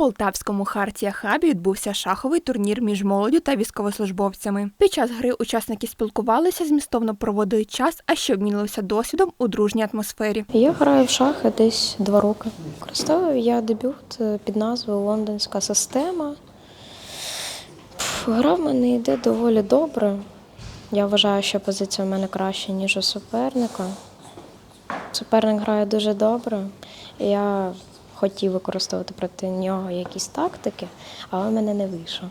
полтавському Хартія Хабі відбувся шаховий турнір між молоддю та військовослужбовцями. Під час гри учасники спілкувалися, змістовно проводили час, а ще обмінилися досвідом у дружній атмосфері. Я граю в шахи десь два роки. Використовую я дебют е, під назвою Лондонська система. Гра в мене йде доволі добре. Я вважаю, що позиція в мене краща, ніж у суперника. Суперник грає дуже добре. Я хотів використовувати проти нього якісь тактики, але в мене не вийшло.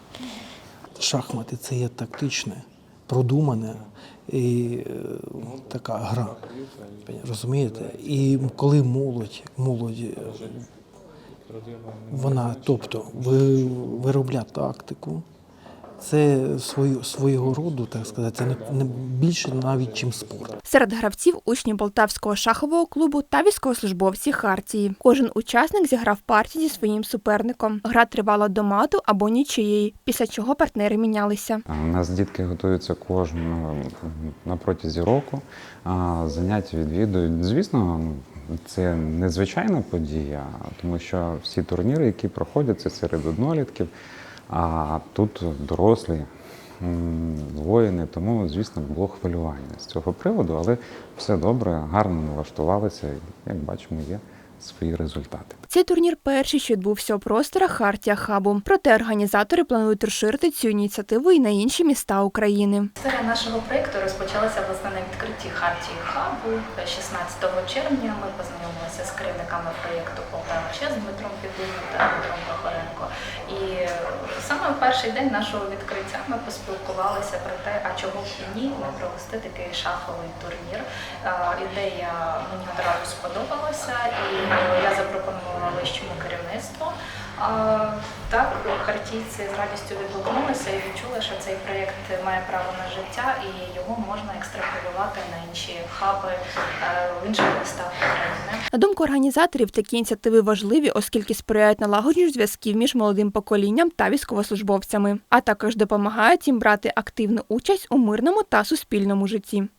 Шахмати це є тактичне, продумане і е, така гра. Розумієте? І коли молодь, молодь е, вона, тобто, ви, виробляє тактику, це свою, свого роду, так сказати, це не, не більше навіть, чим спорт. Серед гравців учні Полтавського шахового клубу та військовослужбовці Хартії. Кожен учасник зіграв партію зі своїм суперником. Гра тривала до мату або нічиєї, після чого партнери мінялися. У нас дітки готуються кожного на протязі року. а Заняття відвідують. Звісно, це незвичайна подія, тому що всі турніри, які проходять, це серед однолітків, а тут дорослі воїни, тому, звісно, було хвилювання з цього приводу, але все добре, гарно налаштувалися, і, як бачимо, є свої результати. Цей турнір перший, що відбувся у просторах Хартія Хабу. Проте організатори планують розширити цю ініціативу і на інші міста України. Історія нашого проєкту розпочалася власне на відкритті Хартії Хабу 16 червня. Ми познайомилися з керівниками проєкту Полтава Чес Дмитром Підунем та Дмитром Прохоренко. І саме в перший день нашого відкриття ми поспілкувалися про те, а чого б і провести такий шаховий турнір. Е, Ідея мені одразу сподобалася, і я запропонувала вищому керівництву. Так, хартійці з радістю відгукнулися і відчули, що цей проєкт має право на життя і його можна екстраполювати на інші хаби е, в інших містах України. На думку організаторів, такі ініціативи важливі, оскільки сприяють налагодженню зв'язків між молодим поколінням та військовослужбовцями, а також допомагають їм брати активну участь у мирному та суспільному житті.